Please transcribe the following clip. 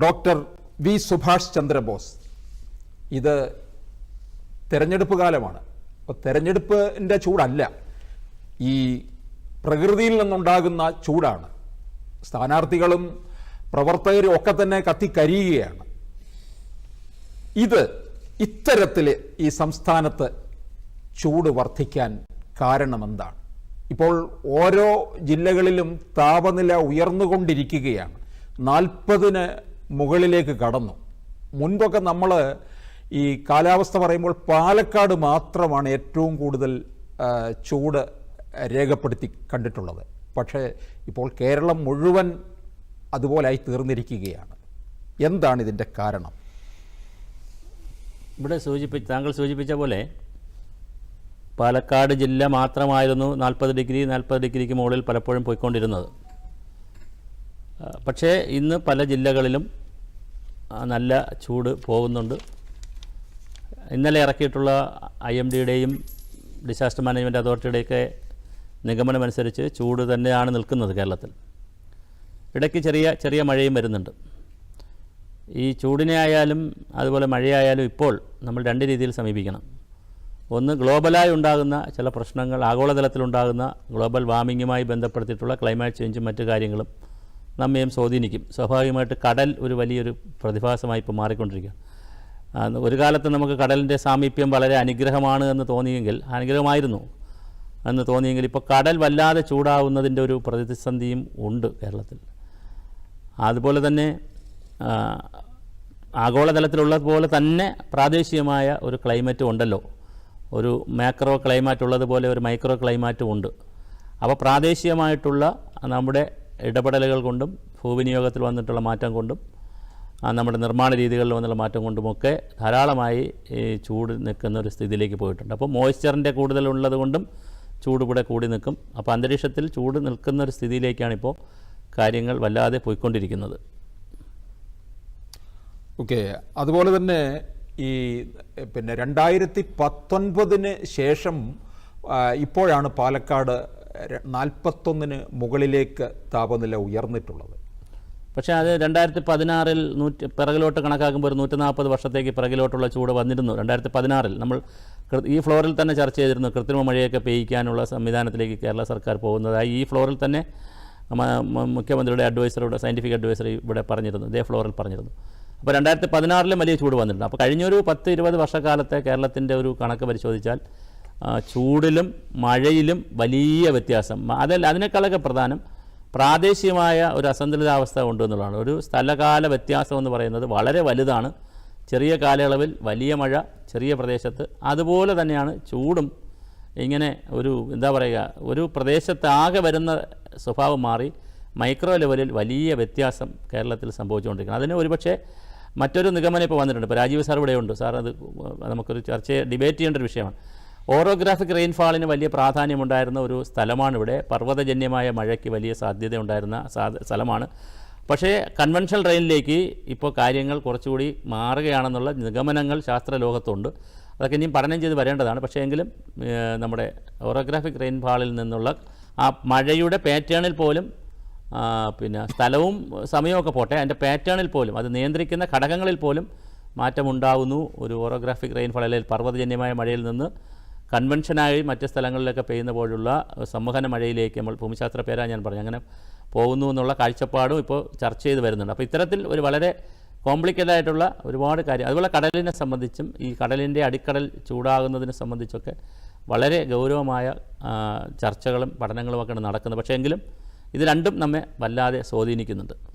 Doctor V Subhash Chandrabose. ഇത് തെരഞ്ഞെടുപ്പ് കാലമാണ്. അപ്പോൾ തെരഞ്ഞെടുപ്പിന്റെ ചൂടല്ല. ഈ പ്രകൃതിയിൽ നിന്നുണ്ടാകുന്ന ചൂടാണ്. സ്ഥാനാർത്ഥികളും പ്രവർത്തകരും ഒക്കെ തന്നെ കത്തിക്കരിയുകയാണ് ഇത് ഇത്തരത്തിൽ ഈ സംസ്ഥാനത്ത് ചൂട് വർദ്ധിക്കാൻ കാരണമെന്താണ്? ഇപ്പോൾ ഓരോ ജില്ലകളിലും താപനില ഉയർന്നുകൊണ്ടിരിക്കുകയാണ്. നാൽപ്പതിന് മുകളിലേക്ക് കടന്നു. മുൻപൊക്കെ നമ്മൾ ഈ കാലാവസ്ഥ പറയുമ്പോൾ പാലക്കാട് മാത്രമാണ് ഏറ്റവും കൂടുതൽ ചൂട് രേഖപ്പെടുത്തി കണ്ടിട്ടുള്ളത്. പക്ഷേ ഇപ്പോൾ കേരളം മുഴുവൻ അതുപോലായി തീർന്നിരിക്കുകയാണ്. എന്താണ് ഇതിന്റെ കാരണം? ഇവിടെ സൂചിപ്പിച്ച താങ്കൾ സൂചിപ്പിച്ച പോലെ പാലക്കാട് ജില്ല മാത്രമായിരുന്നു നാൽപ്പത് ഡിഗ്രി നാൽപ്പത് ഡിഗ്രിക്ക് മുകളിൽ പലപ്പോഴും പോയിക്കൊണ്ടിരുന്നത്. പക്ഷേ ഇന്ന് പല ജില്ലകളിലും നല്ല ചൂട് പോകുന്നുണ്ട്. ഇന്നലെ ഇറക്കിയിട്ടുള്ള ഐ എം ഡിയുടെയും ഡിസാസ്റ്റർ മാനേജ്മെന്റ് അതോറിറ്റിയുടെയൊക്കെ നിഗമനമനുസരിച്ച് ചൂട് തന്നെയാണ് നിൽക്കുന്നത് കേരളത്തിൽ. ഇടയ്ക്ക് ചെറിയ ചെറിയ മഴയും വരുന്നുണ്ട്. ഈ ചൂടിനെ ആയാലും അതുപോലെ മഴയായാലും ഇപ്പോൾ നമ്മൾ രണ്ട് രീതിയിൽ സമീപിക്കണം. ഒന്ന് ഗ്ലോബലായി ഉണ്ടാകുന്ന ചില പ്രശ്നങ്ങൾ ആഗോളതലത്തിലുണ്ടാകുന്ന ഗ്ലോബൽ വാർമിങ്ങുമായി ബന്ധപ്പെടുത്തിയിട്ടുള്ള ക്ലൈമറ്റ് ചേഞ്ചും മറ്റു കാര്യങ്ങളും നമ്മയും സ്വാധീനിക്കും. സ്വാഭാവികമായിട്ട് കടൽ ഒരു വലിയൊരു പ്രതിഭാസമായി ഇപ്പോൾ മാറിക്കൊണ്ടിരിക്കുക. ഒരു കാലത്ത് നമുക്ക് കടലിന്റെ സാമീപ്യം വളരെ അനുഗ്രഹമാണ് എന്ന് തോന്നിയെങ്കിൽ അനുഗ്രഹമായിരുന്നു എന്ന് തോന്നിയെങ്കിൽ ഇപ്പോൾ കടൽ വല്ലാതെ ചൂടാവുന്നതിന്റെ ഒരു പ്രതിസന്ധിയും ഉണ്ട് കേരളത്തിൽ. അതുപോലെ തന്നെ ആഗോളതലത്തിലുള്ളത് പോലെ തന്നെ പ്രാദേശികമായ ഒരു ക്ലൈമറ്റും ഉണ്ടല്ലോ. ഒരു മാക്രോ ക്ലൈമാറ്റ് ഉള്ളതുപോലെ ഒരു മൈക്രോ ക്ലൈമാറ്റും ഉണ്ട്. അപ്പോൾ പ്രാദേശികമായിട്ടുള്ള നമ്മുടെ ഇടപെടലുകൾ കൊണ്ടും ഭൂവിനിയോഗത്തിൽ വന്നിട്ടുള്ള മാറ്റം കൊണ്ടും നമ്മുടെ നിർമ്മാണ രീതികളിൽ വന്നുള്ള മാറ്റം കൊണ്ടുമൊക്കെ ധാരാളമായി ഈ ചൂട് നിൽക്കുന്ന ഒരു സ്ഥിതിയിലേക്ക് പോയിട്ടുണ്ട്. അപ്പോൾ മോയ്സ്ചറിന്റെ കൂടുതലുള്ളത് കൊണ്ടും ചൂട് കൂടെ കൂടി നിൽക്കും. അപ്പോൾ അന്തരീക്ഷത്തിൽ ചൂട് നിൽക്കുന്ന ഒരു സ്ഥിതിയിലേക്കാണ് ഇപ്പോൾ കാര്യങ്ങൾ വല്ലാതെ പോയിക്കൊണ്ടിരിക്കുന്നത്. ഓക്കെ. അതുപോലെ തന്നെ ഈ പിന്നെ രണ്ടായിരത്തി പത്തൊൻപതിന് ശേഷം ഇപ്പോഴാണ് പാലക്കാട് നാൽപ്പത്തൊന്നിന് മുകളിലേക്ക് താപനില ഉയർന്നിട്ടുള്ളത്. പക്ഷേ അത് രണ്ടായിരത്തി പതിനാറിൽ നൂറ്റി പിറകിലോട്ട് കണക്കാക്കുമ്പോൾ ഒരു നൂറ്റി നാൽപ്പത് വർഷത്തേക്ക് പിറകിലോട്ടുള്ള ചൂട് വന്നിരുന്നു. രണ്ടായിരത്തി പതിനാറിൽ നമ്മൾ ഈ ഫ്ലോറിൽ തന്നെ ചർച്ച ചെയ്തിരുന്നു. കൃത്രിമ മഴയൊക്കെ പെയ്യിക്കാനുള്ള സംവിധാനത്തിലേക്ക് കേരള സർക്കാർ പോകുന്നതായി ഈ ഫ്ലോറിൽ തന്നെ മുഖ്യമന്ത്രിയുടെ അഡ്വൈസറുടെ സയന്റിഫിക് അഡ്വൈസർ ഇവിടെ പറഞ്ഞിരുന്നു. ഇതേ ഫ്ലോറിൽ പറഞ്ഞിരുന്നു. അപ്പോൾ രണ്ടായിരത്തി പതിനാറിലും വലിയ ചൂട് വന്നിട്ടുണ്ട്. അപ്പോൾ കഴിഞ്ഞൊരു പത്ത് ഇരുപത് വർഷക്കാലത്തെ കേരളത്തിന്റെ ഒരു കണക്ക് പരിശോധിച്ചാൽ ചൂടിലും മഴയിലും വലിയ വ്യത്യാസം. അതല്ല അതിനേക്കാളൊക്കെ പ്രധാനം പ്രാദേശികമായ ഒരു അസന്തുലിതാവസ്ഥ ഉണ്ട് എന്നുള്ളതാണ്. ഒരു സ്ഥലകാല വ്യത്യാസം എന്ന് പറയുന്നത് വളരെ വലുതാണ്. ചെറിയ കാലയളവിൽ വലിയ മഴ ചെറിയ പ്രദേശത്ത്. അതുപോലെ തന്നെയാണ് ചൂടും ഇങ്ങനെ ഒരു എന്താ പറയുക ഒരു പ്രദേശത്ത് ആകെ വരുന്ന സ്വഭാവം മാറി മൈക്രോ ലെവലിൽ വലിയ വ്യത്യാസം കേരളത്തിൽ സംഭവിച്ചുകൊണ്ടിരിക്കുന്നത് അതിന് ഒരുപക്ഷെ മറ്റൊരു നിഗമനം ഇപ്പോൾ വന്നിട്ടുണ്ട്. ഇപ്പോൾ രാജീവ് സാർ ഇവിടെയുണ്ട്. സാർ അത് നമുക്കൊരു ചർച്ച ഡിബേറ്റ് ചെയ്യേണ്ട ഒരു വിഷയമാണ്. ഓറോഗ്രാഫിക് റെയിൻഫാളിന് വലിയ പ്രാധാന്യമുണ്ടായിരുന്ന ഒരു സ്ഥലമാണ് ഇവിടെ പർവതജന്യമായ മഴയ്ക്ക് വലിയ സാധ്യതയുണ്ടായിരുന്ന സ്ഥലമാണ്. പക്ഷേ കൺവെൻഷണൽ റെയിനിലേക്ക് ഇപ്പോൾ കാര്യങ്ങൾ കുറച്ചുകൂടി മാറുകയാണെന്നുള്ള നിഗമനങ്ങൾ ശാസ്ത്രലോകത്തുണ്ട്. അതൊക്കെ ഇനിയും പഠനം ചെയ്ത് വരേണ്ടതാണ്. പക്ഷേ എങ്കിലും നമ്മുടെ ഓറോഗ്രാഫിക് റെയിൻഫാളിൽ നിന്നുള്ള ആ മഴയുടെ പാറ്റേണിൽ പോലും പിന്നെ സ്ഥലവും സമയമൊക്കെ പോട്ടെ അതിന്റെ പാറ്റേണിൽ പോലും അത് നിയന്ത്രിക്കുന്ന ഘടകങ്ങളിൽ പോലും മാറ്റമുണ്ടാകുന്നു ഒരു ഓറോഗ്രാഫിക് റെയിൻഫാൾ അല്ലെങ്കിൽ പർവതജന്യമായ മഴയിൽ നിന്ന്. കൺവെൻഷനായി മറ്റ് സ്ഥലങ്ങളിലൊക്കെ പെയ്യുന്ന പോലുള്ള സംവഹന മഴയിലേക്ക് നമ്മൾ ഭൂമിശാസ്ത്ര പേരാ ഞാൻ പറഞ്ഞു അങ്ങനെ പോകുന്നു എന്നുള്ള കാഴ്ചപ്പാടും ഇപ്പോൾ ചർച്ച ചെയ്ത് വരുന്നുണ്ട്. അപ്പോൾ ഇത്തരത്തിൽ ഒരു വളരെ കോംപ്ലിക്കേറ്റഡ് ആയിട്ടുള്ള ഒരുപാട് കാര്യം. അതുപോലെ കടലിനെ സംബന്ധിച്ചും ഈ കടലിന്റെ അടിക്കടൽ ചൂടാകുന്നതിനെ സംബന്ധിച്ചൊക്കെ വളരെ ഗൗരവമായ ചർച്ചകളും പഠനങ്ങളുമൊക്കെയാണ് നടക്കുന്നത് പക്ഷേ എങ്കിലും ഇത് രണ്ടും നമ്മെ വല്ലാതെ സ്വാധീനിക്കുന്നുണ്ട്.